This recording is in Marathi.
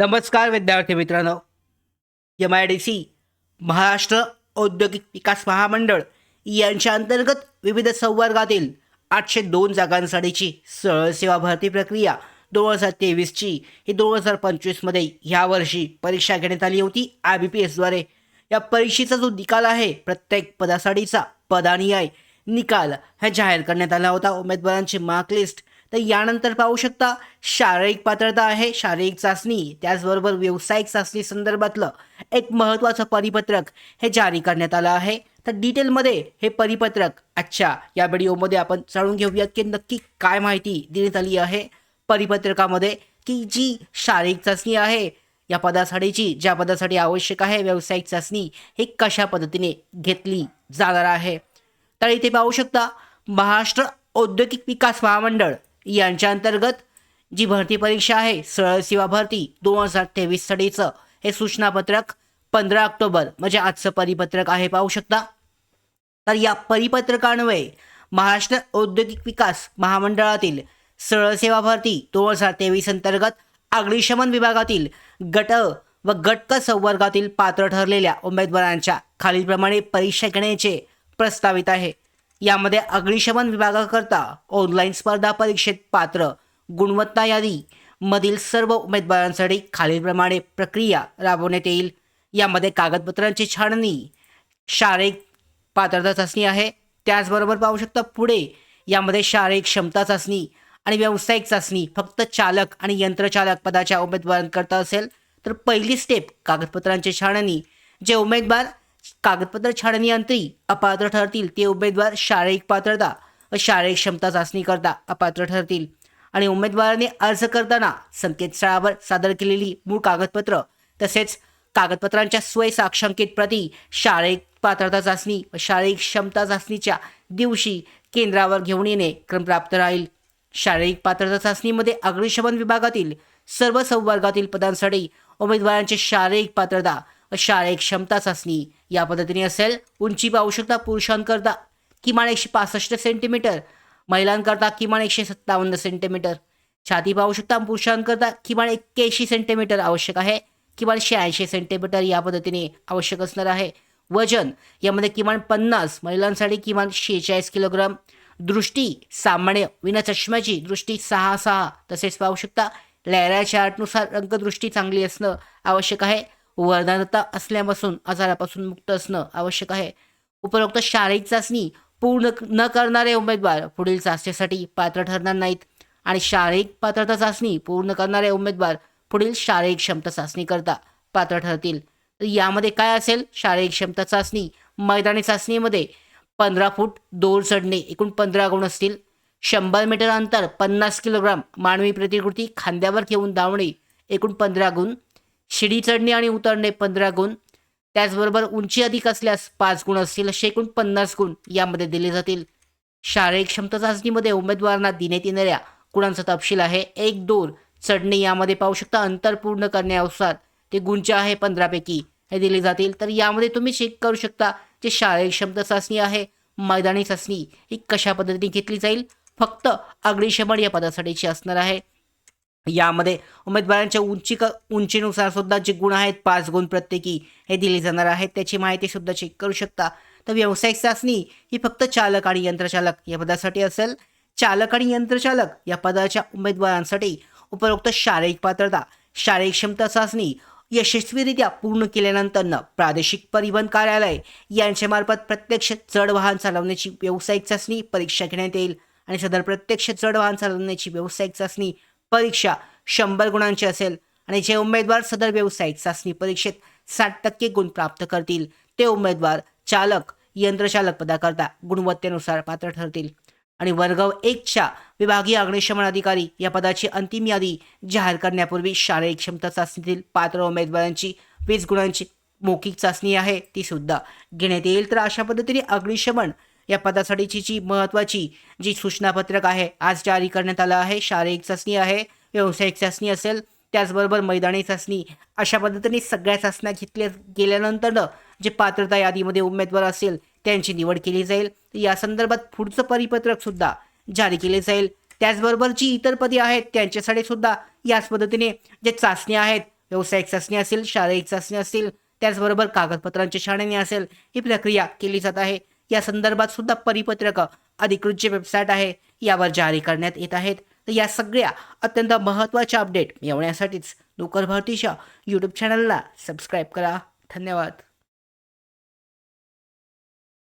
नमस्कार विद्यार्थी मित्रांनो. M I D C Maharashtra औद्योगिक विकास महामंडळ यांच्या अंतर्गत विविध संवर्गातील आठशे दोन जागांसाठीची सरळ सेवा भरती प्रक्रिया दोन हजार तेवीसची ही दोन हजार पंचवीसमध्ये यावर्षी परीक्षा घेण्यात आली होती. आय बी पी एसद्वारे या परीक्षेचा जो निकाल आहे प्रत्येक पदासाठीचा पदानिहाय निकाल हा जाहीर करण्यात आला होता. उमेदवारांची मार्कलिस्ट तर यानंतर पाहू शकता शारीरिक पात्रता आहे शारीरिक चाचणी त्याचबरोबर व्यावसायिक चाचणी संदर्भातलं एक महत्त्वाचं परिपत्रक हे जारी करण्यात आलं आहे. तर डिटेलमध्ये हे परिपत्रक आजच्या या व्हिडिओमध्ये आपण जाणून घेऊयात की नक्की काय माहिती देण्यात आली आहे परिपत्रकामध्ये की जी शारीरिक चाचणी आहे या पदासाठीची ज्या पदासाठी आवश्यक आहे व्यावसायिक चाचणी हे कशा पद्धतीने घेतली जाणार आहे? तर इथे पाहू शकता महाराष्ट्र औद्योगिक विकास महामंडळ यांच्या अंतर्गत जी भरती परीक्षा आहे सरळ सेवा भरती दोन हजार तेवीस तेवीससाठीचं हे सूचनापत्रक पंधरा ऑक्टोबर म्हणजे आजचं परिपत्रक आहे पाहू शकता. तर या परिपत्रकान्वये महाराष्ट्र औद्योगिक विकास महामंडळातील सरळ सेवा भरती दोन हजार तेवीस अंतर्गत अग्निशमन विभागातील गट व गटक संवर्गातील पात्र ठरलेल्या उमेदवारांच्या खालीलप्रमाणे परीक्षा घेण्याचे प्रस्तावित आहे. यामध्ये अग्निशमन विभागाकरता ऑनलाईन स्पर्धा परीक्षेत पात्र गुणवत्ता यादी मधील सर्व उमेदवारांसाठी खालीलप्रमाणे प्रक्रिया राबवण्यात येईल. यामध्ये कागदपत्रांची छाननी शारीरिक पात्रता चाचणी आहे. त्याचबरोबर पाहू शकता पुढे यामध्ये शारीरिक क्षमता चाचणी आणि व्यावसायिक चाचणी फक्त चालक आणि यंत्रचालक पदाच्या उमेदवारांकरता असेल. तर पहिली स्टेप कागदपत्रांची छाननी जे उमेदवार कागदपत्र छाननीअंती अपात्र ठरतील. ते उमेदवार शारीरिक पात्रता व शारीरिक क्षमता चाचणी करता अपात्र ठरतील. आणि उमेदवाराने अर्ज करताना संकेतस्थळावर सादर केलेली मूळ कागदपत्र तसेच कागदपत्रांच्या स्वय साक्षांकित प्रती शारीरिक पात्रता चाचणी व शारीरिक क्षमता चाचणीच्या दिवशी केंद्रावर घेऊन येणे क्रमप्राप्त राहील. शारीरिक पात्रता चाचणीमध्ये अग्निशमन विभागातील सर्व संवर्गातील पदांसाठी उमेदवारांची शारीरिक पात्रता शारीरिक क्षमता चाचणी या पद्धतीने असेल. उंची पाहू शकता पुरुषांकरता किमान एकशे पासष्ट सेंटीमीटर महिलांकरता किमान एकशे सत्तावन्न सेंटीमीटर. छाती पाहू शकता पुरुषांकरता किमान एक्क्याऐंशी सेंटीमीटर आवश्यक आहे. किमान शहाऐंशी सेंटीमीटर या पद्धतीने आवश्यक असणार आहे. वजन यामध्ये किमान पन्नास महिलांसाठी किमान शेहेचाळीस किलोग्राम. दृष्टी सामान्य विना चष्म्याची दृष्टी सहा सहा तसेच पाहू शकता. लॅरा चार्टनुसार रंगदृष्टी चांगली असणं आवश्यक आहे. वर्धनता असल्यापासून आजारापासून मुक्त असणं आवश्यक आहे. उपरोक्त शारीरिक चाचणी पूर्ण न करणारे उमेदवार पुढील चाचणीसाठी पात्र ठरणार नाहीत आणि शारीरिक पात्रता चाचणी पूर्ण करणारे उमेदवार पुढील शारीरिक क्षमता चाचणी करता पात्र ठरतील. तर यामध्ये काय असेल? शारीरिक क्षमता चाचणी मैदानी चाचणीमध्ये पंधरा फूट दोर चढणे एकूण पंधरा गुण असतील. शंभर मीटर अंतर पन्नास किलोग्राम मानवी प्रतिकृती खांद्यावर घेऊन धावणे एकूण पंधरा गुण. शिडी चढणे आणि उतरणे पंधरा गुण. त्याचबरोबर उंची अधिक असल्यास पाच गुण असतील. असे एकूण पन्नास गुण यामध्ये दिले जातील. शारीरिक क्षमता चाचणीमध्ये उमेदवारांना देण्यात येणाऱ्या गुणांचा तपशील आहे. एक दोन चढणे यामध्ये पाहू शकता अंतर पूर्ण करण्यानुसार ते गुणचे आहे पंधरापैकी हे दिले जातील. तर यामध्ये तुम्ही चेक करू शकता जे शारीरिक क्षमता चाचणी आहे. मैदानी चाचणी ही कशा पद्धतीने घेतली जाईल? फक्त अग्निशमन या पदासाठीची असणार आहे. यामध्ये उमेदवारांच्या उंची क उंचीनुसार सुद्धा जे गुण आहेत पाच गुण प्रत्येकी हे दिले जाणार आहेत. त्याची माहिती सुद्धा चेक करू शकता. तर व्यावसायिक चाचणी ही फक्त चालक आणि यंत्रचालक या पदासाठी असेल. चालक आणि यंत्रचालक या पदाच्या उमेदवारांसाठी उपरोक्त शारीरिक पात्रता शारीरिक क्षमता चाचणी यशस्वीरित्या पूर्ण केल्यानंतर प्रादेशिक परिवहन कार्यालय यांच्यामार्फत प्रत्यक्ष जड वाहन चालवण्याची व्यावसायिक चाचणी परीक्षा घेण्यात येईल. आणि सदर प्रत्यक्ष जड वाहन चालवण्याची व्यावसायिक चाचणी परीक्षा शंभर गुणांची असेल. आणि जे उमेदवार सदर व्यावसायिक चाचणी परीक्षेत साठ टक्के गुण प्राप्त करतील ते उमेदवार चालक यंत्रचालक पदाकरता गुणवत्तेनुसार पात्र ठरतील. आणि वर्ग एकच्या विभागीय अग्निशमन अधिकारी या पदाची अंतिम यादी जाहीर करण्यापूर्वी शारीरिक क्षमता चाचणीतील पात्र उमेदवारांची वीस गुणांची मौखिक चाचणी आहे ती सुद्धा घेण्यात येईल. तर अशा पद्धतीने अग्निशमन या पदासाठीची जी महत्त्वाची जी सूचनापत्रक आहे आज जारी करण्यात आलं आहे. शारीरिक चाचणी आहे व्यावसायिक चाचणी असेल त्याचबरोबर मैदानी चाचणी. अशा पद्धतीने सगळ्या चाचण्या घेतल्या गेल्यानंतर जे पात्रता यादीमध्ये उमेदवार असेल त्यांची निवड केली जाईल. या संदर्भात पुढचं परिपत्रक सुद्धा जारी केले जाईल. त्याचबरोबर जी इतर पदे आहेत त्यांच्यासाठी सुद्धा याच पद्धतीने जे चाचण्या आहेत व्यावसायिक चाचणी असेल शारीरिक चाचणी असेल त्याचबरोबर कागदपत्रांची छाननी असेल ही प्रक्रिया केली जात आहे. या संदर्भात सुद्धा परिपत्रक अधिकृत जे वेबसाईट आहे. यावर जारी करण्यात येत आहेत. तर या सगळ्या अत्यंत महत्त्वाच्या अपडेट मिळवण्यासाठीच लोकर भरतीच्या यूट्यूब चॅनलला सबस्क्राईब करा. धन्यवाद.